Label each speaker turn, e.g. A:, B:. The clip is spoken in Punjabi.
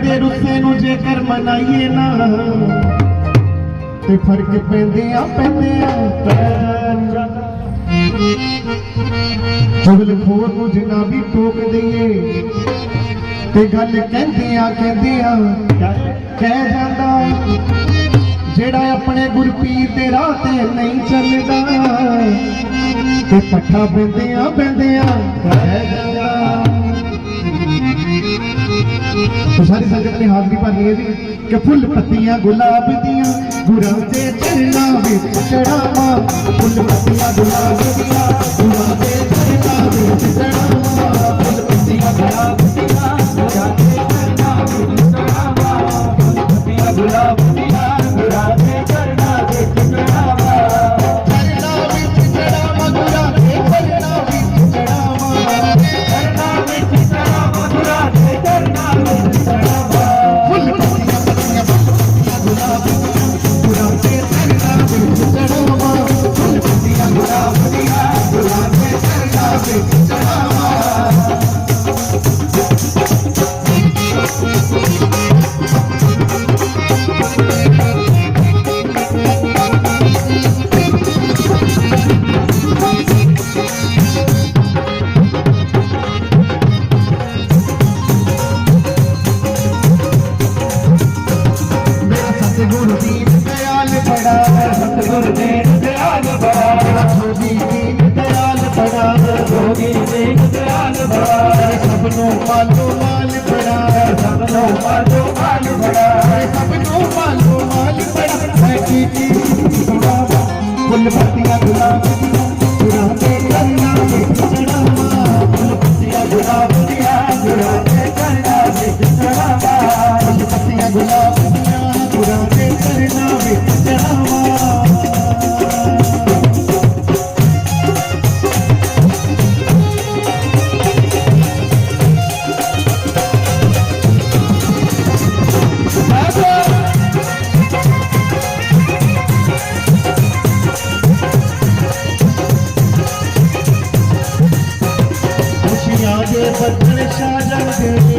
A: ਖੜੇ ਰੁੱਸੇ ਨੂੰ ਜੇਕਰ ਮਨਾਈਏ ਨਾ, ਤੇ ਫ਼ਰਕ ਪੈਂਦੇ ਆ ਪੈਂਦੇ ਆ ਪੈਰਾਂ ਖੋਰ ਨੂੰ ਜਿੰਨਾ ਵੀ ਟੋਕ ਦਈਏ, ਤੇ ਗੱਲ ਕਹਿੰਦੇ ਆ ਕਹਿੰਦੇ ਆ ਕਹਿ ਜਾਂਦਾ। ਜਿਹੜਾ ਆਪਣੇ ਗੁਰਪੀਰ ਦੇ ਰਾਹ ਤੇ ਨਹੀਂ ਚੱਲਦਾ, ਤੇ ਪੱਠਾ ਬੰਦੇ ਆ ਬੰਦੇ ਆ ਕਹਿ ਜਾਂਦਾ। ਤੋ ਸਾਰੀ ਸੰਗਤ ਨੇ ਹਾਜ਼ਰੀ ਭਰਨੀ ਹੈ ਜੀ, ਕਿ ਫੁੱਲ ਪੱਤੀਆਂ, ਗੁਲਾਬ ਦੀਆਂ, ਗੁਰਾਂ ਦੇ ਚਰਨਾਂ ਵਿੱਚ ਚੜਾਵਾਂ ਸਤਿਗੁਰੂ ਦੀਨ ਦਿਆਲ ਬੜਾ ਸਤਿਗੁਰੂ ਦੀਨ ਦਿਆਲ ਬੜਾ ਮੇਰਾ ਦੀਨ ਫੁੱਲ ਪੱਤੀਆਂ ਗੁਲਾਬ ਦੀਆਂ ਗੁਰਾਂ ਦੇ ਕੰਨਾਂ ਵਿੱਚ ਚੜਾਵਾਂ ਫੁੱਲ ਪੱਤੀਆਂ ਗੁਲਾਬ ਦੀਆਂ ਗੁਰਾਂ ਦੇ ਕੰਨਾਂ ਵਿੱਚ ਚੜਾਵਾਂ ਫੁੱਲ ਪੱਤੀਆਂ ਗੁਲਾਬ ਖੁਸ਼ੀਆਂ ਦੇ